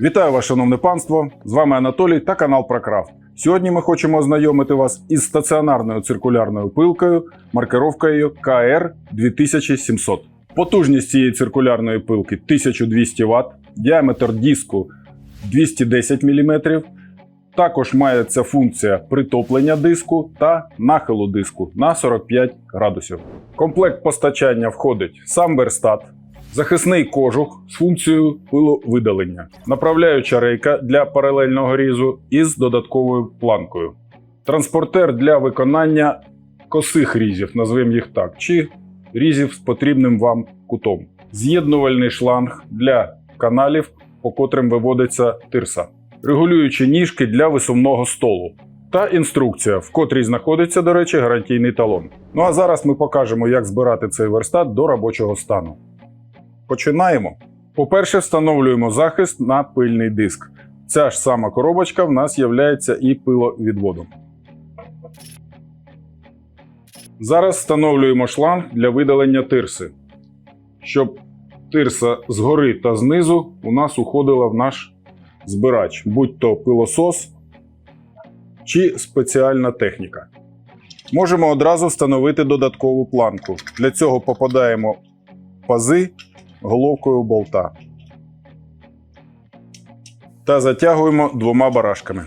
Вітаю вас, шановне панство! З вами Анатолій та канал Прокрафт. Сьогодні ми хочемо ознайомити вас із стаціонарною циркулярною пилкою маркировкою КР 2700. Потужність цієї циркулярної пилки 1200 Вт, діаметр диску 210 мм. Також мається функція притоплення диску та нахилу диску на 45 градусів. Комплект постачання входить сам верстат, захисний кожух з функцією пиловидалення, направляюча рейка для паралельного різу із додатковою планкою, транспортер для виконання косих різів, назвемо їх так, чи різів з потрібним вам кутом, з'єднувальний шланг для каналів, по котрим виводиться тирса, регулюючі ніжки для висувного столу. Та інструкція, в котрій знаходиться, до речі, гарантійний талон. Ну а зараз ми покажемо, як збирати цей верстат до робочого стану. Починаємо. По-перше, встановлюємо захист на пильний диск. Ця ж сама коробочка в нас є і пиловідводом. Зараз встановлюємо шланг для видалення тирси, щоб тирса згори та знизу у нас уходила в наш збирач, будь то пилосос чи спеціальна техніка. Можемо одразу встановити додаткову планку. Для цього попадаємо в пази головкою болта та затягуємо двома барашками.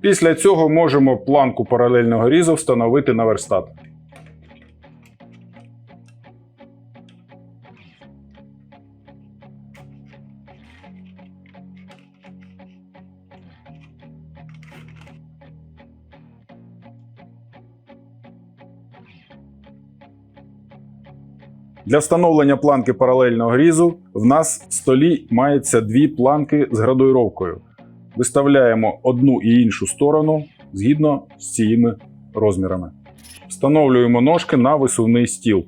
Після цього можемо планку паралельного різу встановити на верстат. Для встановлення планки паралельного різу в нас в столі мається дві планки з градуїровкою. Виставляємо одну і іншу сторону згідно з цими розмірами. Встановлюємо ножки на висувний стіл.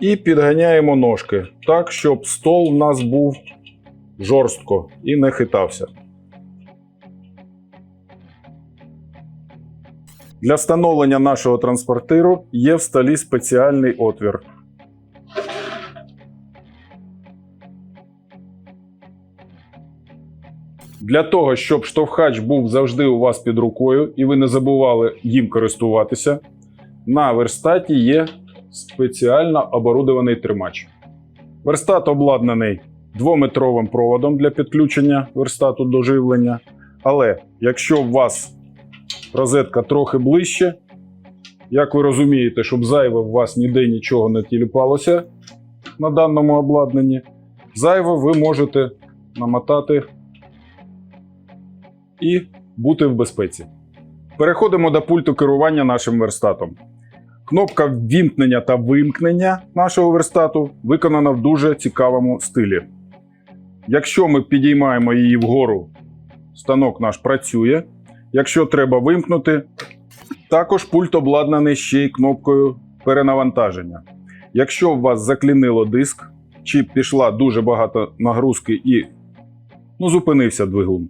І підганяємо ножки так, щоб стол в нас був жорстко і не хитався. Для встановлення нашого транспортиру є в столі спеціальний отвір. Для того, щоб штовхач був завжди у вас під рукою і ви не забували їм користуватися, на верстаті є спеціально оборудований тримач. Верстат обладнаний двометровим проводом для підключення верстату до живлення. Але якщо у вас розетка трохи ближче, як ви розумієте, щоб зайве у вас ніде нічого не тіліпалося на даному обладнанні, зайве ви можете намотати і бути в безпеці. Переходимо до пульту керування нашим верстатом. Кнопка ввімкнення та вимкнення нашого верстату виконана в дуже цікавому стилі. Якщо ми підіймаємо її вгору, станок наш працює. Якщо треба вимкнути, також пульт обладнаний ще й кнопкою перенавантаження. Якщо у вас заклінило диск, чи пішла дуже багато нагрузки і ну, зупинився двигун,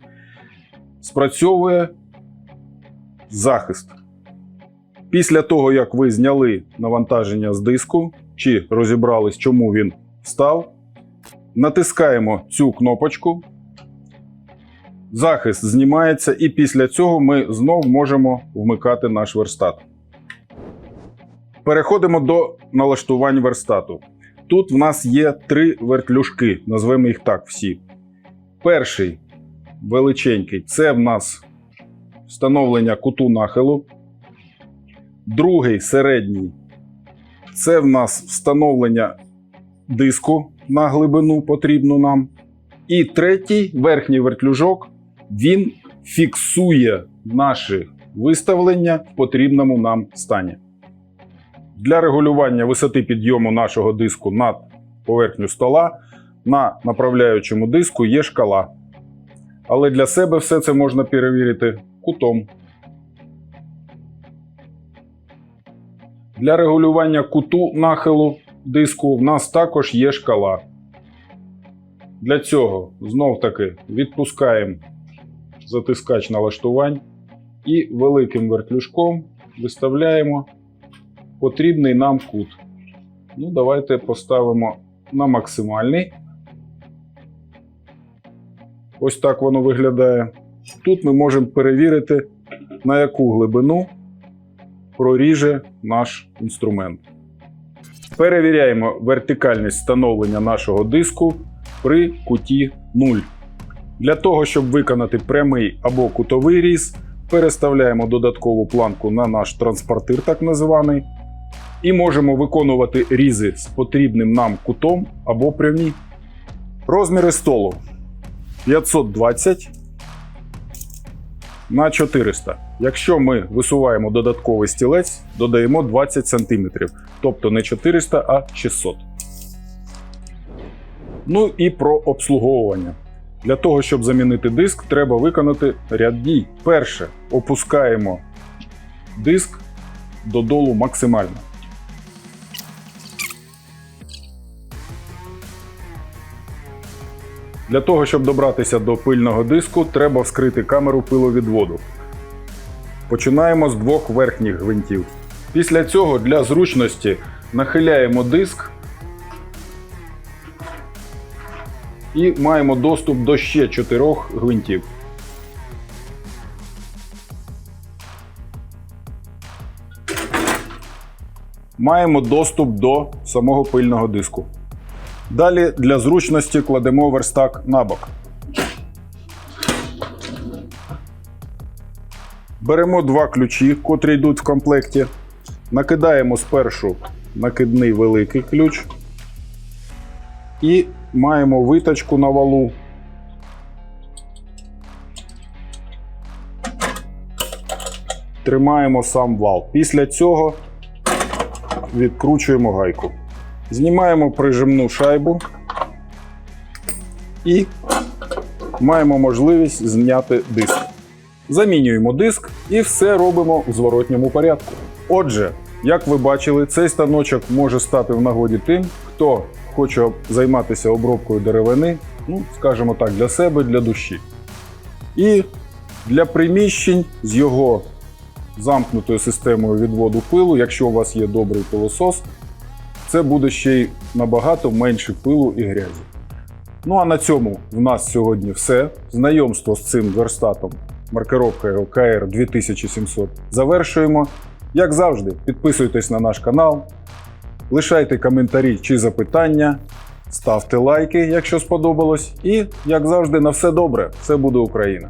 спрацьовує захист. Після того, як ви зняли навантаження з диску чи розібрались, чому він став, натискаємо цю кнопочку. Захист знімається, і після цього ми знов можемо вмикати наш верстат. Переходимо до налаштувань верстату. Тут в нас є три вертлюжки, назвемо їх так всі. Перший величенький це в нас встановлення куту нахилу. Другий середній це в нас встановлення диску на глибину потрібну нам. І третій верхній вертлюжок він фіксує наші виставлення в потрібному нам стані. Для регулювання висоти підйому нашого диску над поверхню стола на направляючому диску є шкала. Але для себе все це можна перевірити кутом. Для регулювання куту нахилу диску в нас також є шкала. Для цього знов таки відпускаємо затискач налаштувань і великим вертлюжком виставляємо потрібний нам кут. Ну, давайте поставимо на максимальний. Ось так воно виглядає. Тут ми можемо перевірити, на яку глибину проріже наш інструмент. Перевіряємо вертикальність встановлення нашого диску при куті 0. Для того, щоб виконати прямий або кутовий різ, переставляємо додаткову планку на наш транспортир, так називаний, і можемо виконувати різи з потрібним нам кутом або прямі. Розміри столу 520 на 400. Якщо ми висуваємо додатковий стілець, додаємо 20 см, тобто не 400, а 600. Ну і про обслуговування. Для того, щоб замінити диск, треба виконати ряд дій. Перше, опускаємо диск додолу максимально. Для того, щоб добратися до пильного диску, треба вскрити камеру пиловідводу. Починаємо з двох верхніх гвинтів. Після цього для зручності нахиляємо диск і маємо доступ до ще чотирьох гвинтів. Маємо доступ до самого пильного диску. Далі для зручності кладемо верстак на бок. Беремо два ключі, котрі йдуть в комплекті. Накидаємо спершу накидний великий ключ. І маємо виточку на валу. Тримаємо сам вал. Після цього відкручуємо гайку. Знімаємо прижимну шайбу і маємо можливість зняти диск. Замінюємо диск і все робимо в зворотньому порядку. Отже, як ви бачили, цей станочок може стати в нагоді тим, хто хоче займатися обробкою деревини, ну, скажімо так, для себе, для душі. І для приміщень з його замкнутою системою відводу пилу, якщо у вас є добрий пилосос, це буде ще й набагато менше пилу і грязі. Ну а на цьому в нас сьогодні все. Знайомство з цим верстатом маркировкою КР 2700 завершуємо. Як завжди, підписуйтесь на наш канал, лишайте коментарі чи запитання, ставте лайки, якщо сподобалось. І, як завжди, на все добре. Все буде Україна!